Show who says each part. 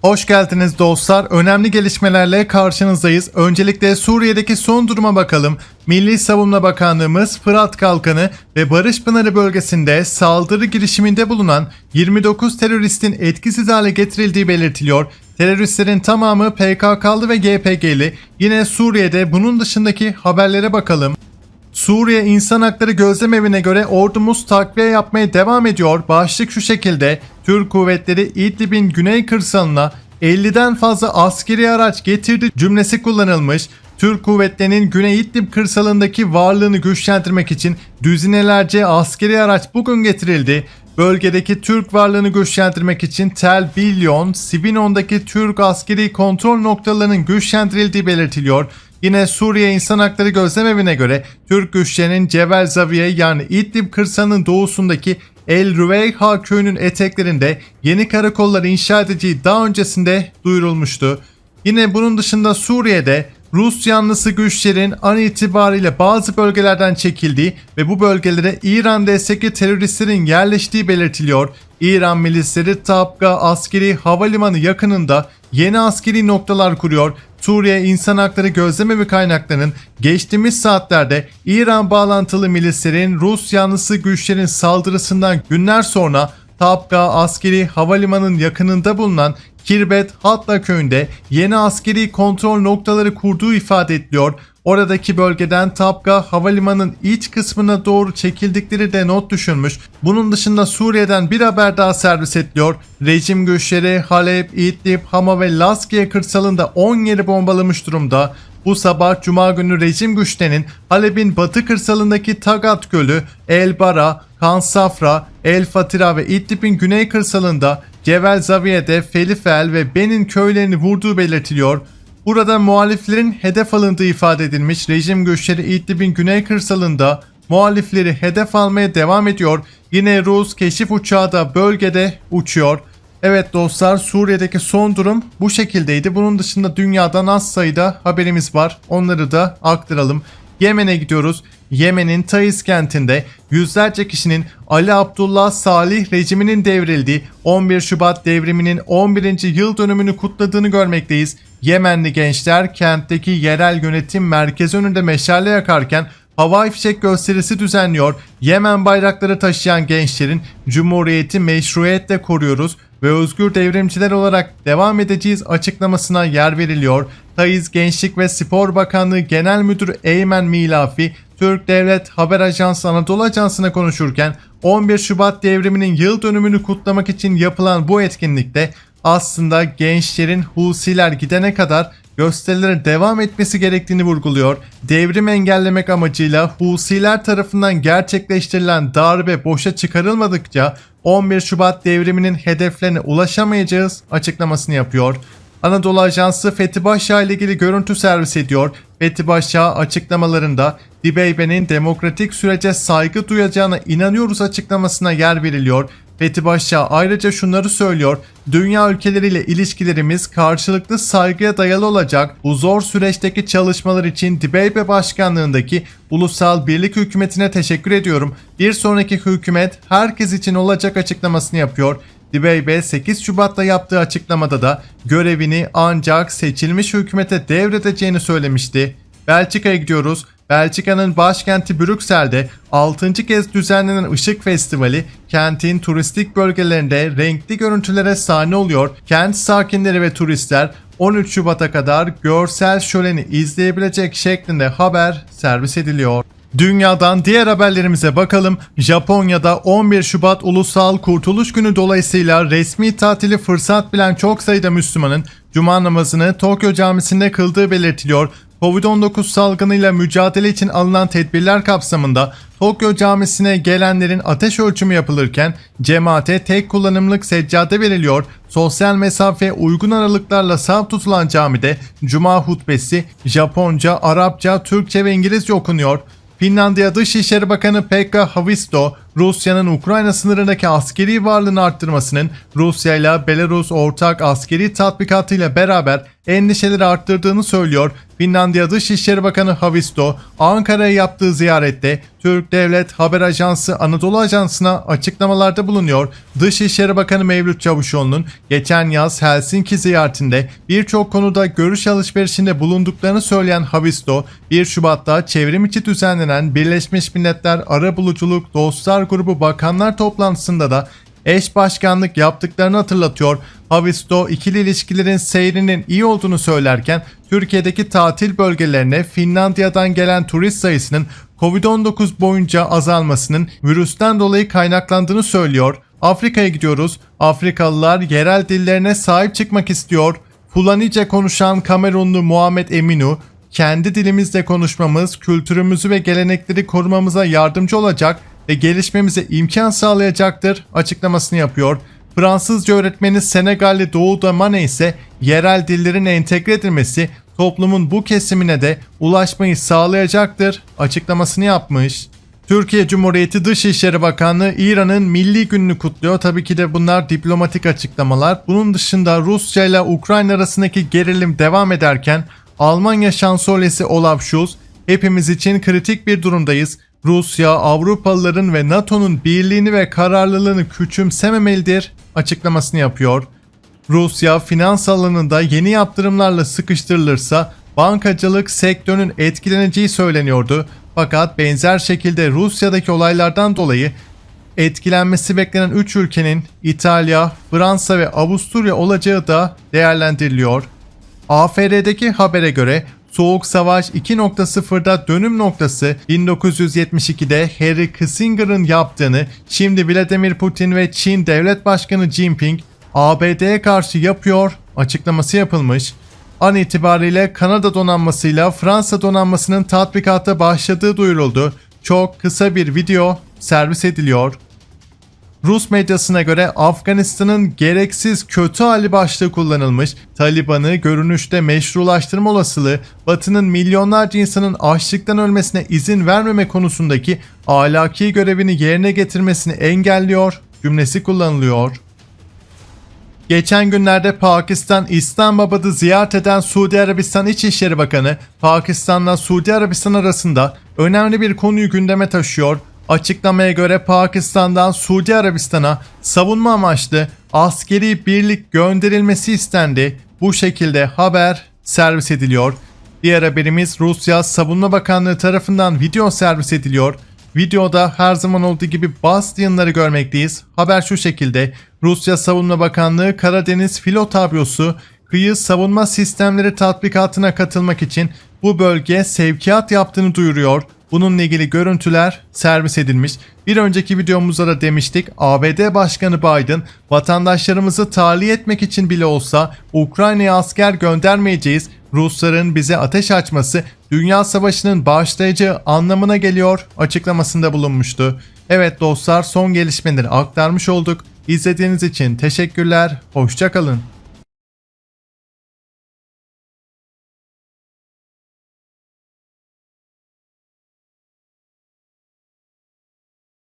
Speaker 1: Hoş geldiniz dostlar. Önemli gelişmelerle karşınızdayız. Öncelikle Suriye'deki son duruma bakalım. Milli Savunma Bakanlığımız Fırat Kalkanı ve Barış Pınarı bölgesinde saldırı girişiminde bulunan 29 teröristin etkisiz hale getirildiği belirtiliyor. Teröristlerin tamamı PKK'lı ve GPG'li. Yine Suriye'de bunun dışındaki haberlere bakalım. Suriye İnsan Hakları Gözlem Evi'ne göre ordumuz takviye yapmaya devam ediyor. Başlık şu şekilde. Türk kuvvetleri İdlib'in güney kırsalına 50'den fazla askeri araç getirdi cümlesi kullanılmış. Türk kuvvetlerinin Güney İdlib kırsalındaki varlığını güçlendirmek için düzinelerce askeri araç bugün getirildi. Bölgedeki Türk varlığını güçlendirmek için Tel Bilyon, Sibinon'daki Türk askeri kontrol noktalarının güçlendirildiği belirtiliyor. Yine Suriye İnsan Hakları Gözlem Evi'ne göre Türk güçlerinin Cebel Zaviye yani İdlib kırsalının doğusundaki El Rüveyha köyünün eteklerinde yeni karakollar inşa edeceği daha öncesinde duyurulmuştu. Yine bunun dışında Suriye'de Rus yanlısı güçlerin an itibariyle bazı bölgelerden çekildiği ve bu bölgelere İran destekli teröristlerin yerleştiği belirtiliyor. İran milisleri Tabga askeri havalimanı yakınında yeni askeri noktalar kuruyor. Suriye İnsan Hakları Gözlem Evi kaynaklarının geçtiğimiz saatlerde İran bağlantılı milislerin Rus yanlısı güçlerin saldırısından günler sonra Tabga askeri havalimanının yakınında bulunan Kirbet Hatla köyünde yeni askeri kontrol noktaları kurduğu ifade ediliyor. Oradaki bölgeden Tabga havalimanının iç kısmına doğru çekildikleri de not düşülmüş. Bunun dışında Suriye'den bir haber daha servis ediliyor. Rejim güçleri Halep, İdlib, Hama ve Laskiye kırsalında 10 yeri bombalamış durumda. Bu sabah Cuma günü rejim güçlerinin Halep'in batı kırsalındaki Tagat Gölü, El Bara, Han Safra, El Fatira ve İdlib'in güney kırsalında Cebel Zaviye'de Felifel ve Benin köylerini vurduğu belirtiliyor. Burada muhaliflerin hedef alındığı ifade edilmiş. Rejim güçleri İdlib'in güney kırsalında muhalifleri hedef almaya devam ediyor. Yine Rus keşif uçağı da bölgede uçuyor. Evet dostlar Suriye'deki son durum bu şekildeydi. Bunun dışında dünyadan az sayıda haberimiz var. Onları da aktaralım. Yemen'e gidiyoruz. Yemen'in Taiz kentinde yüzlerce kişinin Ali Abdullah Salih rejiminin devrildiği 11 Şubat devriminin 11. yıl dönümünü kutladığını görmekteyiz. Yemenli gençler kentteki yerel yönetim merkezi önünde meşale yakarken havai fişek gösterisi düzenliyor. Yemen bayrakları taşıyan gençlerin Cumhuriyeti meşruiyetle koruyoruz ve özgür devrimciler olarak devam edeceğiz açıklamasına yer veriliyor. Taiz Gençlik ve Spor Bakanlığı Genel Müdürü Eymen Milafi, Türk Devlet Haber Ajansı Anadolu Ajansı'na konuşurken 11 Şubat devriminin yıl dönümünü kutlamak için yapılan bu etkinlikte aslında gençlerin Husiler gidene kadar gösterilere devam etmesi gerektiğini vurguluyor. Devrim engellemek amacıyla Husiler tarafından gerçekleştirilen darbe boşa çıkarılmadıkça 11 Şubat devriminin hedeflerine ulaşamayacağız açıklamasını yapıyor. Anadolu Ajansı Fethi Başşah ile ilgili görüntü servis ediyor. Fethi Başşah açıklamalarında Dibeybe'nin demokratik sürece saygı duyacağına inanıyoruz açıklamasına yer veriliyor. Fethi Başşah ayrıca şunları söylüyor. Dünya ülkeleriyle ilişkilerimiz karşılıklı saygıya dayalı olacak. Bu zor süreçteki çalışmalar için Dibeybe Başkanlığındaki Ulusal Birlik Hükümeti'ne teşekkür ediyorum. Bir sonraki hükümet herkes için olacak açıklamasını yapıyor. Dibeybe 8 Şubat'ta yaptığı açıklamada da görevini ancak seçilmiş hükümete devredeceğini söylemişti. Belçika'ya gidiyoruz. Belçika'nın başkenti Brüksel'de 6. kez düzenlenen Işık Festivali kentin turistik bölgelerinde renkli görüntülere sahne oluyor. Kent sakinleri ve turistler 13 Şubat'a kadar görsel şöleni izleyebilecek şeklinde haber servis ediliyor. Dünyadan diğer haberlerimize bakalım. Japonya'da 11 Şubat Ulusal Kurtuluş Günü dolayısıyla resmi tatili fırsat bilen çok sayıda Müslümanın Cuma namazını Tokyo Camisi'nde kıldığı belirtiliyor. Covid-19 salgınıyla mücadele için alınan tedbirler kapsamında Tokyo Camisi'ne gelenlerin ateş ölçümü yapılırken cemaate tek kullanımlık seccade veriliyor. Sosyal mesafe uygun aralıklarla saf tutulan camide Cuma hutbesi Japonca, Arapça, Türkçe ve İngilizce okunuyor. Finlandiya Dışişleri Bakanı Pekka Havisto, Rusya'nın Ukrayna sınırındaki askeri varlığını arttırmasının Rusya ile Belarus ortak askeri tatbikatıyla beraber endişeleri arttırdığını söylüyor. Finlandiya Dışişleri Bakanı Havisto, Ankara'ya yaptığı ziyarette Türk Devlet Haber Ajansı Anadolu Ajansı'na açıklamalarda bulunuyor. Dışişleri Bakanı Mevlüt Çavuşoğlu'nun geçen yaz Helsinki ziyaretinde birçok konuda görüş alışverişinde bulunduklarını söyleyen Havisto, 1 Şubat'ta çevrim içi düzenlenen Birleşmiş Milletler Arabuluculuk Dostlar Grubu Bakanlar toplantısında da eş başkanlık yaptıklarını hatırlatıyor. Havisto ikili ilişkilerin seyrinin iyi olduğunu söylerken Türkiye'deki tatil bölgelerine Finlandiya'dan gelen turist sayısının Covid-19 boyunca azalmasının virüsten dolayı kaynaklandığını söylüyor. Afrika'ya gidiyoruz. Afrikalılar yerel dillerine sahip çıkmak istiyor. Fulanice konuşan Kamerunlu Muhammed Eminu, kendi dilimizde konuşmamız, kültürümüzü ve gelenekleri korumamıza yardımcı olacak ve gelişmemize imkan sağlayacaktır açıklamasını yapıyor. Fransızca öğretmeni Senegalli Doğu Damane ise yerel dillerin entegre edilmesi toplumun bu kesimine de ulaşmayı sağlayacaktır açıklamasını yapmış. Türkiye Cumhuriyeti Dışişleri Bakanlığı İran'ın milli gününü kutluyor. Tabii ki de bunlar diplomatik açıklamalar. Bunun dışında Rusya ile Ukrayna arasındaki gerilim devam ederken Almanya şansölyesi Olaf Scholz hepimiz için kritik bir durumdayız. Rusya, Avrupalıların ve NATO'nun birliğini ve kararlılığını küçümsememelidir açıklamasını yapıyor. Rusya finans alanında yeni yaptırımlarla sıkıştırılırsa bankacılık sektörünün etkileneceği söyleniyordu. Fakat benzer şekilde Rusya'daki olaylardan dolayı etkilenmesi beklenen 3 ülkenin İtalya, Fransa ve Avusturya olacağı da değerlendiriliyor. AFR'deki habere göre Soğuk Savaş 2.0'da dönüm noktası 1972'de Harry Kissinger'ın yaptığını şimdi Vladimir Putin ve Çin Devlet Başkanı Jinping ABD'ye karşı yapıyor açıklaması yapılmış. An itibariyle Kanada donanmasıyla Fransa donanmasının tatbikata başladığı duyuruldu. Çok kısa bir video servis ediliyor. Rus medyasına göre Afganistan'ın gereksiz kötü hali başlığı kullanılmış, Taliban'ı görünüşte meşrulaştırma olasılığı, Batı'nın milyonlarca insanın açlıktan ölmesine izin vermeme konusundaki ahlaki görevini yerine getirmesini engelliyor cümlesi kullanılıyor. Geçen günlerde Pakistan İslamabad'ı ziyaret eden Suudi Arabistan İçişleri Bakanı Pakistan'la Suudi Arabistan arasında önemli bir konuyu gündeme taşıyor. Açıklamaya göre Pakistan'dan Suudi Arabistan'a savunma amaçlı askeri birlik gönderilmesi istendi. Bu şekilde haber servis ediliyor. Diğer haberimiz Rusya Savunma Bakanlığı tarafından video servis ediliyor. Videoda her zaman olduğu gibi Bastion'ları görmekteyiz. Haber şu şekilde. Rusya Savunma Bakanlığı Karadeniz Filo Tablosu kıyı savunma sistemleri tatbikatına katılmak için bu bölge sevkiyat yaptığını duyuruyor. Bununla ilgili görüntüler servis edilmiş. Bir önceki videomuzda da demiştik ABD Başkanı Biden vatandaşlarımızı tahliye etmek için bile olsa Ukrayna'ya asker göndermeyeceğiz. Rusların bize ateş açması dünya savaşının başlayacağı anlamına geliyor açıklamasında bulunmuştu. Evet dostlar son gelişmeleri aktarmış olduk. İzlediğiniz için teşekkürler. Hoşçakalın.